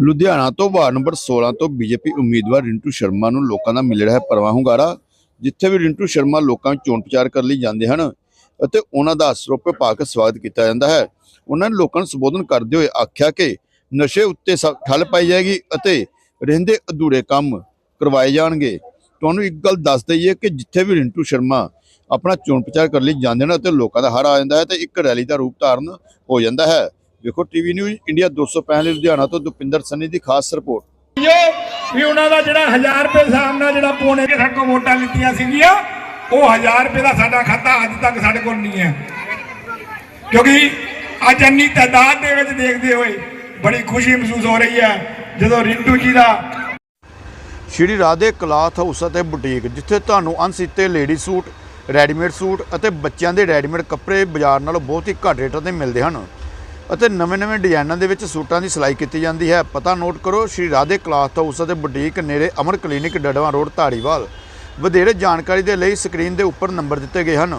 ਲੁਧਿਆਣਾ ਤੋਂ ward number 16 ਤੋਂ BJP ਉਮੀਦਵਾਰ ਰਿੰਟੂ ਸ਼ਰਮਾ ਨੂੰ ਲੋਕਾਂ ਦਾ ਮਿਲ ਰਿਹਾ ਹੈ ਪਰਵਾਹ ਹੁੰਗਾਰਾ, ਜਿੱਥੇ ਵੀ ਰਿੰਟੂ ਸ਼ਰਮਾ ਲੋਕਾਂ ਵਿੱਚ ਚੋਣ ਪ੍ਰਚਾਰ ਕਰਨ ਲਈ ਜਾਂਦੇ ਹਨ ਅਤੇ ਉਹਨਾਂ ਦਾ ਸਰੋਪੇ ਪਾ ਕੇ ਸਵਾਗਤ ਕੀਤਾ ਜਾਂਦਾ ਹੈ। ਉਹਨਾਂ ਨੇ ਲੋਕਾਂ ਨੂੰ ਸੰਬੋਧਨ ਕਰਦੇ ਹੋਏ ਆਖਿਆ ਕਿ ਨਸ਼ੇ ਉੱਤੇ ਸ- ਠੱਲ ਪਾਈ ਜਾਏਗੀ ਅਤੇ ਰਹਿੰਦੇ ਅਧੂਰੇ ਕੰਮ ਕਰਵਾਏ ਜਾਣਗੇ। ਤੁਹਾਨੂੰ ਇੱਕ ਗੱਲ ਦੱਸ ਦਈਏ ਕਿ ਜਿੱਥੇ ਵੀ ਰਿੰਟੂ ਸ਼ਰਮਾ ਆਪਣਾ ਚੋਣ ਪ੍ਰਚਾਰ ਕਰਨ ਲਈ ਜਾਂਦੇ ਨੇ ਅਤੇ ਲੋਕਾਂ ਦਾ ਹਰ ਆ ਜਾਂਦਾ ਹੈ ਤੇ ਇੱਕ ਰੈਲੀ ਦਾ ਰੂਪ ਧਾਰਨ ਹੋ ਜਾਂਦਾ ਹੈ। ਵੇਖੋ ਟੀਵੀ ਨਿਊਜ਼ ਇੰਡੀਆ 265 ਲੁਧਿਆਣਾ ਤੋਂ ਦੁਪਿੰਦਰ ਸੰਨੀ ਦੀ ਖਾਸ ਰਿਪੋਰਟ। ਵੀ ਉਹਨਾਂ ਦਾ ਜਿਹੜਾ 1000 ਰੁਪਏ ਸਾਹਮਣਾ ਜਿਹੜਾ ਪੌਣੇ ਕੇ ਸਾਡੇ ਕੋਲ ਵੋਟਾਂ ਲਿੱਤੀਆਂ ਸੀਗੀਆਂ ਉਹ 1000 ਰੁਪਏ ਦਾ ਸਾਡਾ ਖਾਤਾ ਅੱਜ ਤੱਕ ਸਾਡੇ ਕੋਲ ਨਹੀਂ ਹੈ। ਕਿਉਂਕਿ ਅੱਜ ਇੰਨੀ ਤਾਦਾਦ ਦੇ ਵਿੱਚ ਦੇਖਦੇ ਹੋਏ ਬੜੀ ਖੁਸ਼ੀ ਮਹਿਸੂਸ ਹੋ ਰਹੀ ਹੈ ਜਦੋਂ ਰਿੰਟੂ ਜੀ ਦਾ ਸ਼੍ਰੀ ਰਾਧੇ ਕਲਾਥ ਹਾਊਸ ਅਤੇ ਬੁਟੀਕ ਜਿੱਥੇ ਤੁਹਾਨੂੰ ਅਣਸੀਤੇ ਲੇਡੀ ਸੂਟ ਰੈਡੀਮੇਡ ਸੂਟ ਅਤੇ ਬੱਚਿਆਂ ਦੇ ਰੈਡੀਮੇਡ ਕੱਪੜੇ ਬਾਜ਼ਾਰ ਨਾਲੋਂ ਬਹੁਤ ਹੀ ਘੱਟ ਰੇਟਾਂ ਤੇ ਮਿਲਦੇ ਹਨ। ਅਤੇ ਨਵੇਂ-ਨਵੇਂ ਡਿਜ਼ਾਈਨਾਂ ਦੇ ਵਿੱਚ ਸੂਟਾਂ ਦੀ ਸਿਲਾਈ ਕੀਤੀ ਜਾਂਦੀ ਹੈ। ਪਤਾ ਨੋਟ ਕਰੋ, ਸ਼੍ਰੀ ਰਾਧੇ ਕਲਾਥ ਹਾਊਸ ਅਤੇ ਬੁਟੀਕ ਨੇੜੇ ਅਮਰ ਕਲੀਨਿਕ ਡੜਵਾ ਰੋਡ, ਧਾਰੀਵਾਲ। ਵਧੇਰੇ ਜਾਣਕਾਰੀ ਦੇ ਲਈ ਸਕਰੀਨ ਦੇ ਉੱਪਰ ਨੰਬਰ ਦਿੱਤੇ ਗਏ ਹਨ।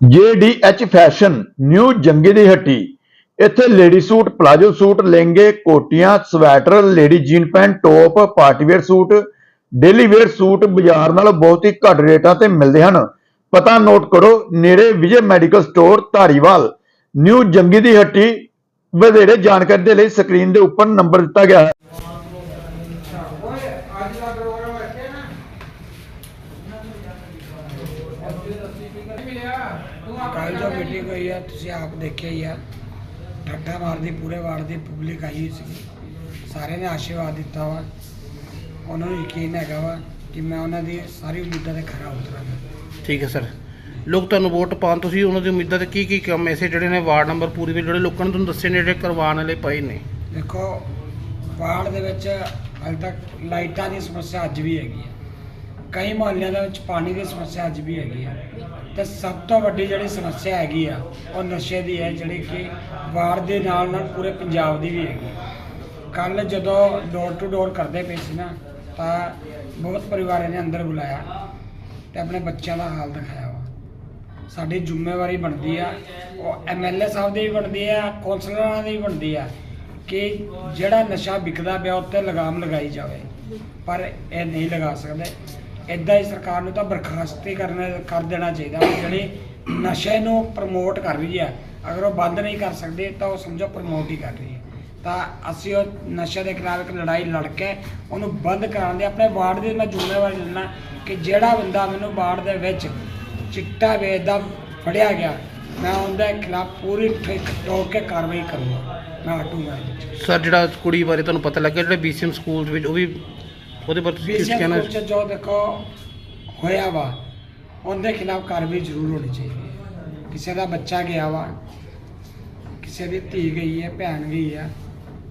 JDH ਫੈਸ਼ਨ, ਨਿਊ ਜੰਗੀ ਦੀ ਹੱਟੀ। ਇੱਥੇ ਲੇਡੀ ਸੂਟ, ਪਲਾਜੋ ਸੂਟ, ਲਹਿੰਗੇ, ਕੋਟੀਆਂ, sweater, lady jean pant, top party wear suit, daily wear suit ਬਾਜ਼ਾਰ ਨਾਲੋਂ ਬਹੁਤ ਹੀ ਘੱਟ ਰੇਟਾਂ ਤੇ ਮਿਲਦੇ ਹਨ। ਪਤਾ ਨੋਟ ਕਰੋ, ਨੇੜੇ Vijay medical store, Dhariwal. New ਜੰਗੀ ਦੀ ਹੱਟੀ ਵਧੇਰੇ ਜਾਣਕਾਰੀ ਦੇ ਲਈ ਸਕਰੀਨ ਦੇ ਉੱਪਰ ਨੰਬਰ ਦਿੱਤਾ ਗਿਆ ਹੈ। ਕੱਲ ਜੋ ਮੀਟਿੰਗ ਹੋਈ ਆ ਤੁਸੀਂ ਆਪ ਦੇਖਿਆ ਹੀ ਆ। ਠੱਠਾ ਮਾਰਦੀ ਪੂਰੇ ਵਾਰਡ ਦੀ ਪਬਲਿਕ ਆਈ ਹੋਈ ਸੀ ਸਾਰਿਆਂ ਨੇ ਆਸ਼ੀਰਵਾਦ ਦਿੱਤਾ ਵਾ। ਉਹਨਾਂ ਨੂੰ ਯਕੀਨ ਹੈਗਾ ਵਾ ਕਿ ਮੈਂ ਉਹਨਾਂ ਦੀ ਸਾਰੀ ਉਮੀਦਾਂ ਤੇ ਖਰਾ ਉਤਰਾਂਗਾ। ਠੀਕ ਹੈ ਸਰ ਲੋਕ ਤੁਹਾਨੂੰ ਵੋਟ ਪਾਉਣ, ਤੁਸੀਂ ਉਹਨਾਂ ਦੀ ਉਮੀਦਾਂ ਤੇ ਕੀ ਕੀ ਕੰਮ ਐਸੇ ਜਿਹੜੇ ਨੇ ਵਾਰਡ ਨੰਬਰ ਪੂਰੀ ਦੇ ਜਿਹੜੇ ਲੋਕਾਂ ਨੇ ਤੁਹਾਨੂੰ ਦੱਸੇ ਨੇ, ਜਿਹੜੇ ਕਰਵਾਉਣ ਵਾਲੇ ਪਏ ਨੇ? ਦੇਖੋ, ਵਾਰਡ ਦੇ ਵਿੱਚ ਹਾਲੇ ਤੱਕ ਲਾਈਟਾਂ ਦੀ ਸਮੱਸਿਆ ਅੱਜ ਵੀ ਹੈਗੀ ਹੈ ਕਈ ਮੁਹੱਲਿਆਂ ਦੇ ਵਿੱਚ ਪਾਣੀ ਦੀ ਸਮੱਸਿਆ ਅੱਜ ਵੀ ਹੈਗੀ ਆ। ਤੇ ਸਭ ਤੋਂ ਵੱਡੀ ਜਿਹੜੀ ਸਮੱਸਿਆ ਹੈਗੀ ਆ, ਉਹ ਨਸ਼ੇ ਦੀ ਹੈ, ਜਿਹੜੀ ਕਿ ਵਾਰਡ ਦੇ ਨਾਲ ਨਾਲ ਪੂਰੇ ਪੰਜਾਬ ਦੀ ਵੀ ਹੈਗੀ ਕੱਲ ਜਦੋਂ ਡੋਰ ਟੂ ਡੋਰ ਕਰਦੇ ਪਏ ਸੀ ਨਾ, ਤਾਂ ਬਹੁਤ ਪਰਿਵਾਰਾਂ ਨੇ ਅੰਦਰ ਬੁਲਾਇਆ ਤੇ ਆਪਣੇ ਬੱਚਿਆਂ ਦਾ ਹਾਲ ਦਿਖਾਇਆ। ਸਾਡੀ ਜ਼ਿੰਮੇਵਾਰੀ ਬਣਦੀ ਆ। ਉਹ ਐਮਐਲਏ ਸਾਹਿਬ ਦੀ ਵੀ ਬਣਦੀ ਆ, ਕੌਂਸਲਰਾਂ ਦੀ ਵੀ ਬਣਦੀ ਆ ਕਿ ਜਿਹੜਾ ਨਸ਼ਾ ਵਿਕਦਾ ਪਿਆ ਉੱਤੇ ਲਗਾਮ ਲਗਾਈ ਜਾਵੇ। ਪਰ ਇਹ ਨਹੀਂ ਲਗਾ ਸਕਦੇ। ਇਦਾਂ ਹੀ ਸਰਕਾਰ ਨੂੰ ਤਾਂ ਬਰਖਾਸਤ ਹੀ ਕਰਨਾ, ਕਰ ਦੇਣਾ ਚਾਹੀਦਾ ਵਾ। ਜਿਹੜੀ ਨਸ਼ੇ ਨੂੰ ਪ੍ਰਮੋਟ ਕਰ ਰਹੀ ਹੈ ਅਗਰ ਉਹ ਬੰਦ ਨਹੀਂ ਕਰ ਸਕਦੇ ਤਾਂ ਉਹ ਸਮਝੋ ਪ੍ਰਮੋਟ ਹੀ ਕਰ ਰਹੀ ਹੈ ਤਾਂ ਅਸੀਂ ਉਹ ਨਸ਼ੇ ਦੇ ਖਿਲਾਫ ਇੱਕ ਲੜਾਈ ਲੜ ਕੇ ਉਹਨੂੰ ਬੰਦ ਕਰਾਉਣ ਦੇ ਆਪਣੇ ਵਾਰਡ ਦੀ ਮੈਂ ਜ਼ਿੰਮੇਵਾਰੀ ਲੈਣਾ ਕਿ ਜਿਹੜਾ ਬੰਦਾ ਮੈਨੂੰ ਵਾਰਡ ਦੇ ਵਿੱਚ ਚਿੱਟਾ ਵੇਚਦਾ ਫੜਿਆ ਗਿਆ। ਮੈਂ ਉਹਦੇ ਖਿਲਾਫ ਪੂਰੀ ਠੋਕ ਠੋਕ ਕੇ ਕਾਰਵਾਈ ਕਰੂੰਗਾ। ਮੈਂ ਹਟੂੰਗਾ ਇਹਦੇ ਵਿੱਚ। ਸਰ ਜਿਹੜਾ ਕੁੜੀ ਬਾਰੇ ਤੁਹਾਨੂੰ ਪਤਾ ਲੱਗਿਆ ਜਿਹੜੇ ਬੀਸੀਐਮ ਸਕੂਲ ਵਿੱਚ ਉਹ ਵੀ ਉਹਦੇ ਬਾਰੇ ਤੁਸੀਂ ਕੀ ਬੀਸੀਐਮ ਕਹਿਣਾ ਸਕੂਲ 'ਚ ਜੋ ਦੇਖੋ ਹੋਇਆ ਵਾ ਉਹਦੇ ਖਿਲਾਫ ਕਾਰਵਾਈ ਜ਼ਰੂਰ ਹੋਣੀ ਚਾਹੀਦੀ ਹੈ। ਕਿਸੇ ਦਾ ਬੱਚਾ ਗਿਆ ਵਾ ਕਿਸੇ ਦੀ ਧੀ ਗਈ ਹੈ ਭੈਣ ਗਈ ਹੈ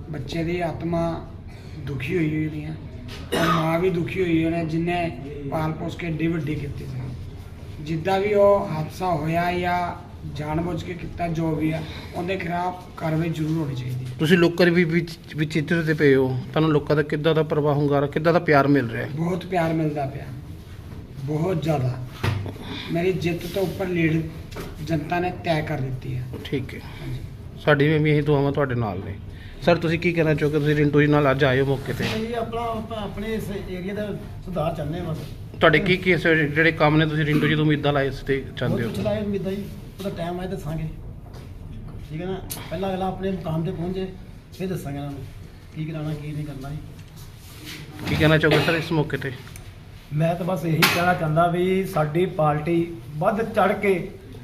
ਬੱਚੇ ਦੀ ਆਤਮਾ ਦੁਖੀ ਹੋਈ ਹੋਈ ਦੀ ਹੈ ਔਰ ਮਾਂ ਵੀ ਦੁਖੀ ਹੋਈ ਹੋਈ ਨੇ ਜਿਨੇ ਪਾਲ ਪੋਸ ਕੇ ਏਡੀ ਵੱਡੀ ਕੀਤੀ ਸੀ। ਜਿੱਦਾਂ ਵੀ ਉਹ ਹਾਦਸਾ ਹੋਇਆ ਜਾਂ ਜਾਣਬੁੱਝ ਕੇ ਕੀਤਾ ਜੋ ਵੀ ਆ ਉਹਦੇ ਖਿਲਾਫ ਕਾਰਵਾਈ ਜ਼ਰੂਰ ਹੋਣੀ ਚਾਹੀਦੀ ਹੈ। ਤੁਸੀਂ ਲੋਕਾਂ ਦੇ ਵੀ ਵਿੱਚ ਵਿਚਿੱਤਰ ਤੇ ਪਏ ਹੋ। ਤੁਹਾਨੂੰ ਲੋਕਾਂ ਦਾ ਕਿੱਦਾਂ ਦਾ ਪ੍ਰਵਾਹ ਹੁੰਗਾਰਾ ਕਿੱਦਾਂ ਦਾ ਪਿਆਰ ਮਿਲ ਰਿਹਾ ਹੈ? ਬਹੁਤ ਪਿਆਰ ਮਿਲਦਾ ਪਿਆ। ਬਹੁਤ ਜ਼ਿਆਦਾ। ਮੇਰੀ ਜਿੱਤ ਤੋਂ ਉੱਪਰ ਲੀਡ ਜਨਤਾ ਨੇ ਤੈਅ ਕਰ ਦਿੱਤੀ ਹੈ। ਠੀਕ ਹੈ। ਸਾਡੀ ਵੀ ਇਹੀ ਦੁਆਵਾਂ ਤੁਹਾਡੇ ਨਾਲ ਨੇ। ਸਰ ਤੁਸੀਂ ਕੀ ਕਹਿਣਾ ਚਾਹੋਗੇ? ਤੁਸੀਂ ਰਿੰਟੂ ਜੀ ਨਾਲ ਅੱਜ ਆਏ ਹੋ ਮੌਕੇ ਤੇ। ਜੀ ਆਪਣਾ ਆਪਾਂ ਆਪਣੇ ਇਸ ਏਰੀਆ ਦਾ ਸੁਧਾਰ ਚਾਹੁੰਦੇ ਹਾਂ ਬਸ। ਤੁਹਾਡੇ ਕੀ ਕੀ ਐਸੇ ਜਿਹੜੇ ਕੰਮ ਨੇ ਤੁਸੀਂ ਰਿੰਟੂ ਜੀ ਤੋਂ ਉਮੀਦਾਂ ਲਾਏ ਇਸ ਤੇ ਚਾਹੁੰਦੇ ਹੋ? ਚਲਾਏ ਉਮੀਦਾਂ ਜੀ ਉਹਦਾ ਟਾਈਮ ਆਏ ਦੱਸਾਂਗੇ। ਠੀਕ ਹੈ ਨਾ? ਪਹਿਲਾਂ ਅਗਲਾ ਆਪਣੇ ਮੁਕਾਮ ਤੇ ਪਹੁੰਚੇ ਫਿਰ ਦੱਸਾਂਗੇ ਇਹਨਾਂ ਨੂੰ ਕੀ ਕਰਾਉਣਾ ਕੀ ਨਹੀਂ ਕਰਨਾ ਜੀ। ਕੀ ਕਹਿਣਾ ਚਾਹੋਗੇ ਸਰ ਇਸ ਮੌਕੇ ਤੇ? ਮੈਂ ਤਾਂ ਬਸ ਇਹੀ ਕਹਿਣਾ ਚਾਹੁੰਦਾ ਵੀ ਸਾਡੀ ਪਾਰਟੀ ਵੱਧ ਚੜ ਕੇ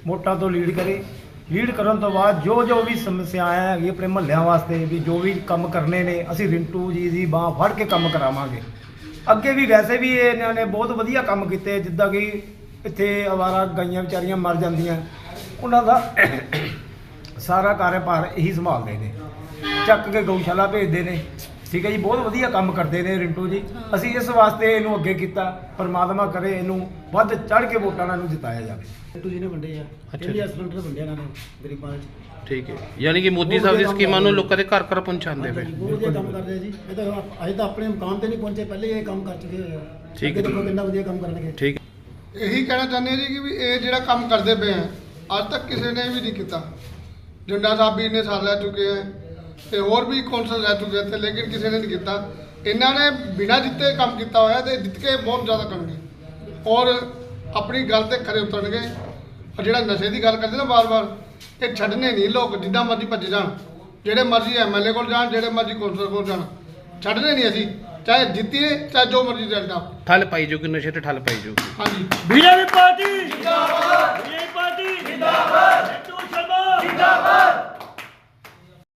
ਵੋਟਾਂ ਤੋਂ ਲੀਡ ਕਰੇ। ਲੀਡ ਕਰਨ ਤੋਂ ਬਾਅਦ ਜੋ ਜੋ ਵੀ ਸਮੱਸਿਆਵਾਂ ਹੈਗੀ ਆਪਣੇ ਮਹੱਲਿਆਂ ਵਾਸਤੇ ਵੀ ਜੋ ਵੀ ਕੰਮ ਕਰਨੇ ਨੇ, ਅਸੀਂ ਰਿੰਟੂ ਜੀ ਦੀ ਬਾਹ ਫੜ ਕੇ ਕੰਮ ਕਰਾਵਾਂਗੇ। ਅੱਗੇ ਵੀ ਵੈਸੇ ਵੀ ਇਹਨਾਂ ਨੇ ਬਹੁਤ ਵਧੀਆ ਕੰਮ ਕੀਤੇ, ਜਿੱਦਾਂ ਕਿ ਇੱਥੇ ਅਵਾਰਾ ਗਾਈਆਂ ਵਿਚਾਰੀਆਂ ਮਰ ਜਾਂਦੀਆਂ। ਉਹਨਾਂ ਦਾ ਸਾਰਾ ਕਾਰੋਬਾਰ ਇਹੀ ਸੰਭਾਲਦੇ ਨੇ। ਚੱਕ ਕੇ ਗਊਸ਼ਾਲਾ ਭੇਜਦੇ ਨੇ। ਠੀਕ ਹੈ ਜੀ ਬਹੁਤ ਵਧੀਆ ਕੰਮ ਕਰਦੇ ਨੇ ਰਿੰਟੂ ਜੀ। ਅਸੀਂ ਇਸ ਵਾਸਤੇ ਇਹਨੂੰ ਅੱਗੇ ਕੀਤਾ ਪਰਮਾਤਮਾ ਕਰੇ ਇਹਨੂੰ ਵੱਧ ਚੜ ਕੇ ਵੋਟਾਂ ਨਾਲ ਇਹਨੂੰ ਜਿਤਾਇਆ ਜਾਵੇ। ਟੂ ਜੀ ਨੇ ਵੰਡੇ ਆ ਅੱਛਾ। ਸਿਲੰਡਰ ਵੰਡੇ ਇਹਨਾਂ ਨੇ ਗਰੀਬਾਂ ਵਿੱਚ ਠੀਕ ਹੈ। ਯਾਨੀ ਕਿ ਮੋਦੀ ਸਾਹਿਬ ਦੀ ਸਕੀਮਾਂ ਨੂੰ ਲੋਕਾਂ ਦੇ ਘਰ ਘਰ ਪਹੁੰਚਾਉਂਦੇ ਪਏ। ਬਹੁਤ ਵਧੀਆ ਕੰਮ ਕਰਦੇ ਆ ਜੀ। ਇਹ ਤਾਂ ਅਜੇ ਤਾਂ ਆਪਣੇ ਮੁਕਾਮ ਤੇ ਨਹੀਂ ਪਹੁੰਚੇ ਪਹਿਲੇ ਇਹ ਕੰਮ ਕਰ ਚੁੱਕੇ ਹੋਏ ਆ। ਠੀਕ ਹੈ। ਦੇਖੋ ਕਿੰਨਾ ਵਧੀਆ ਕੰਮ ਕਰਨਗੇ। ਠੀਕ ਇਹੀ ਕਹਿਣਾ ਚਾਹੁੰਦੇ ਹਾਂ ਜੀ ਕਿ ਵੀ ਇਹ ਜਿਹੜਾ ਕੰਮ ਕਰਦੇ ਪਏ ਆ ਅੱਜ ਤੱਕ ਕਿਸੇ ਨੇ ਵੀ ਨਹੀਂ ਕੀਤਾ। ਜੰਡਾ ਸਾਹਿਬ ਵੀ ਇੰਨੇ ਸਾਲ ਲੈ ਚੁੱਕੇ ਆ। ਤੇ ਹੋਰ ਵੀ ਕੌਂਸਲ ਰਹਿ ਚੁੱਕੇ ਇੱਥੇ ਲੇਕਿਨ ਕਿਸੇ ਨੇ ਨਹੀਂ ਕੀਤਾ। ਇਹਨਾਂ ਨੇ ਬਿਨਾਂ ਜਿੱਤੇ ਕੰਮ ਕੀਤਾ ਹੋਇਆ ਤੇ ਜਿੱਤ ਕੇ ਬਹੁਤ ਜ਼ਿਆਦਾ ਕਰਨਗੇ ਔਰ ਆਪਣੀ ਗੱਲ ਤੇ ਖਰੇ ਉਤਰਨਗੇ। ਔਰ ਜਿਹੜਾ ਨਸ਼ੇ ਦੀ ਗੱਲ ਕਰਦੇ ਨਾ ਵਾਰ-ਵਾਰ ਇਹ ਛੱਡਣੇ ਨਹੀਂ ਲੋਕ ਜਿੱਦਾਂ ਮਰਜ਼ੀ ਭੱਜ ਜਾਣ। ਜਿਹੜੇ ਮਰਜ਼ੀ ਐਮਐਲਏ ਕੋਲ ਜਾਣ ਜਿਹੜੇ ਮਰਜ਼ੀ ਕੌਂਸਲ ਕੋਲ ਜਾਣ। ਛੱਡਣੇ ਨਹੀਂ ਅਸੀਂ। ਚਾਹੇ ਜਿੱਤੀਏ ਚਾਹੇ ਜੋ ਮਰਜ਼ੀ ਰਿਜ਼ਲਟ ਆ ਠੱਲ ਪਾਈ ਜਾਊਗੀ ਨਸ਼ੇ ਤੇ ਠੱਲ ਪਾਈ ਜਾਊਗੀ। ਹਾਂਜੀ। BJP party! ਜਿੰਦਾਬਾਦ! BJP party! ਜਿੰਦਾਬਾਦ! ਸਿੱਧੂ ਸ਼ਰਮਾ! ਜਿੰਦਾਬਾਦ!